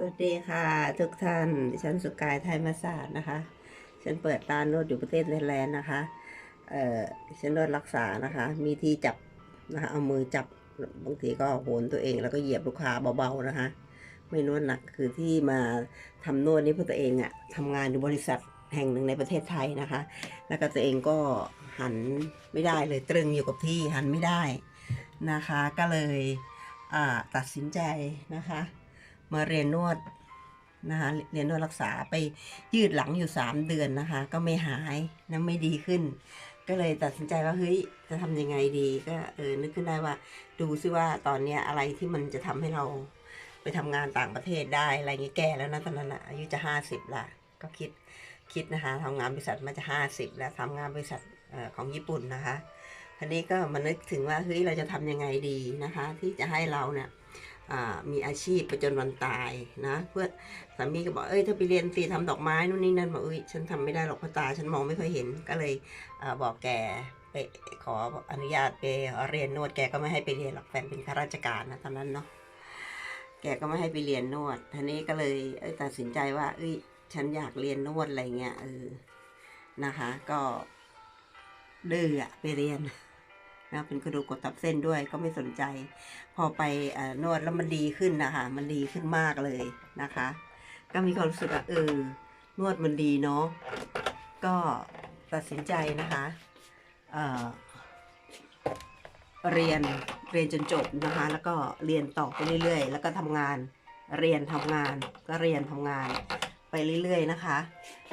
สวัสดีค่ะ ทุกท่าน ดิฉันสุกายไทยมาศาสตร์นะคะ ฉันเปิดร้านนวดอยู่ประเทศเนเธอร์แลนด์นะคะ เอ่อฉันนวดรักษานะคะ มีที่จับนะคะเอามือจับบางทีก็โหนตัวเองแล้วก็เหยียบลูกค้าเบาๆนะคะ ไม่นวดหนักคือที่มาทำนวดนี่เพื่อตัวเองอะทำงานอยู่บริษัทแห่งหนึ่งในประเทศไทยนะคะ แล้วก็ตัวเองก็หันไม่ได้เลยตรึงอยู่กับที่หันไม่ได้นะคะ ก็เลยอ่าตัดสินใจนะคะ มาเรียนนวดนะคะเรียนนวดรักษาไปยืดหลังอยู่สามเดือนนะคะ ก็ไม่หายนะไม่ดีขึ้น ก็เลยตัดสินใจว่าเฮ้ยจะทำยังไงดีก็เออนึกขึ้นได้ว่า ดูซิว่าตอนเนี้ยอะไรที่มันจะทำให้เราไปทำงานต่างประเทศได้อะไรเงี้ยแก่แล้วนะตอนนั้นอายุจะห้าสิบละก็คิดคิดนะคะทำงานบริษัทมาจะห้าสิบแล้วทำงานบริษัทออของญี่ปุ่นนะคะทีนี้ก็มานึกถึงว่าเฮ้ยเราจะทำยังไงดีนะคะ ที่จะให้เราเนี่ย มีอาชีพไปจนวันตายนะ เพื่อสามีก็บอกเอ้ยถ้าไปเรียนสีทำดอกไม้นู่นนี่นั่นบอกเอ้ยฉันทำไม่ได้หรอกพราะตาฉันมองไม่ค่อยเห็นก็เลยอบอกแกไปขออนุญาตไปเรียนนวดแกก็ไม่ให้ไปเรียนหรอกแฟนเป็นข้าราชการนะตอนนั้นเนาะแกก็ไม่ให้ไปเรียนนวดทีนี้ก็เลยเอ้ยตัดสินใจว่า เอ้ยฉันอยากเรียนนวดอะไรเงี้ยเออนะคะ ก็ดื้อไปเรียน นะเป็นกระดูกกดทับเส้นด้วยก็ไม่สนใจ พอไปอนวดแล้วมันดีขึ้นนะคะมันดีขึ้นมากเลยนะคะ ก็มีความรู้สึกว่าเออนวดมันดีเนาะก็ตัดสินใจนะคะเเรียนเรียนจนจบนะคะ แล้วก็เรียนต่อไปเรื่อยๆ แล้วก็ทำงานเรียนทำงานก็เรียนทำงานไปเรื่อยๆนะคะ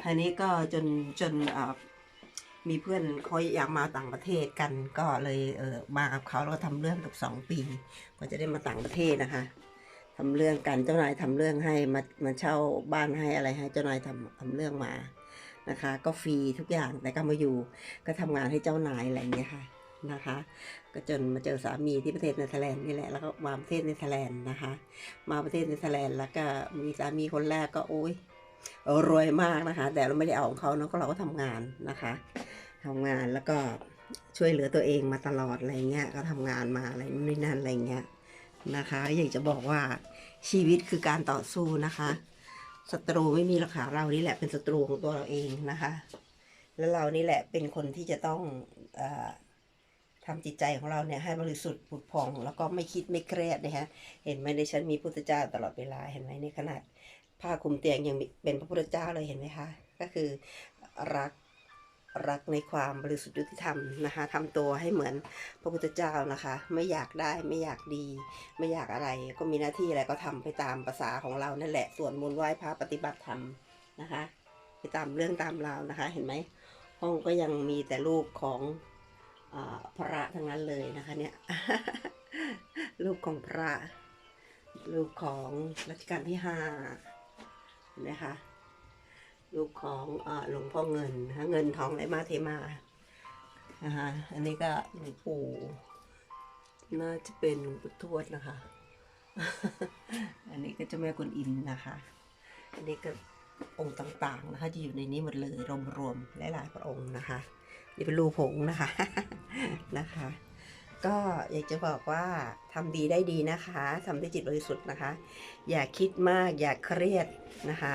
ทีนี้ก็จนจนอ่อ มีเพื่อนเขาอยากมาต่างประเทศกันก็เลยเออมากับเขาแล้วทำเรื่องกับสองปีกว่าจะได้มาต่างประเทศนะคะทำเรื่องกันเจ้านายทำเรื่องให้มามาเช่าบ้านให้อะไรให้เจ้านายทำทำเรื่องมานะคะ ก็ฟรีทุกอย่างแต่ก็มาอยู่ก็ทำงานให้เจ้านายอะไรอย่างเงี้ยค่ะนะคะ ก็จนมาเจอสามีที่ประเทศเนเธอร์แลนด์นี่แหละแล้วก็มาประเทศเนเธอร์แลนด์นะคะ มาประเทศเนเธอร์แลนด์แล้วก็มีสามีคนแรกก็โอ้ยรวยมากนะคะ แต่เราไม่ได้เอาของเขาเนาะก็เราก็ทำงานนะคะ ทำงานแล้วก็ช่วยเหลือตัวเองมาตลอดอะไรเงี้ยก็ทำงานมาอะไรนู่นนี่นั่นอะไรเงี้ยนะคะอยากจะบอกว่าชีวิตคือการต่อสู้นะคะศัตรูไม่มีหรอกค่ะเรานี่แหละเป็นศัตรูของตัวเราเองนะคะ แล้วเรานี่แหละเป็นคนที่จะต้องออทำจิตใจของเราเนี่ยให้บริสุทธิ์ผุดผ่อง แล้วก็ไม่คิดไม่เครียดนะคะเห็นไหมในฉันมีพุทธเจ้าตลอดเวลาเห็นไหมในขนาดผ้าคลุมเตียงยังเป็นพระพุทธเจ้าเลยเห็นไหมคะก็คือรัก รักในความบริสุทธิ์ยุติธรรมนะคะทำตัวให้เหมือนพระพุทธเจ้านะคะ ไม่อยากได้ไม่อยากดี ไม่อยากอะไร ก็มีหน้าที่อะไรก็ทำไปตามภาษาของเรานั่นแหละส่วนมนต์ไหว้พระปฏิบัติธรรมนะคะไปตามเรื่องตามราวนะคะ เห็นไหมห้องก็ยังมีแต่รูปของอพระทั้งนั้นเลยนะคะเนี่ยรูปของพระรูปของรัชกาลที่ห้าเห็นไหมคะ รูปของหลวงพ่อเงินเงินทองไหลมาเทมานะคะอันนี้ก็หลวงปู่น่าจะเป็นหลวงปู่ทวดนะคะ อันนี้ก็จะแม่กวนอิมนะคะ อันนี้ก็องค์ต่างๆนะคะจะอยู่ในนี้หมดเลยรวมๆหลายๆพระองค์นะคะนี่เป็นรูปผงนะคะนะคะ ก็อยากจะบอกว่าทำดีได้ดีนะคะทำด้วยจิตบริสุทธิ์นะคะ อย่าคิดมากอย่าเครียดนะคะ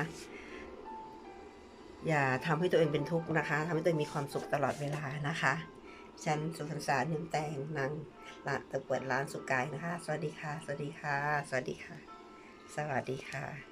อย่าทำให้ตัวเองเป็นทุกข์นะคะทำให้ตัวเองมีความสุขตลอดเวลานะคะฉันสุพรรษานิ่มแตงนางละเปิดร้านสุกายนะคะ สวัสดีค่ะ สวัสดีค่ะ สวัสดีค่ะ สวัสดีค่ะ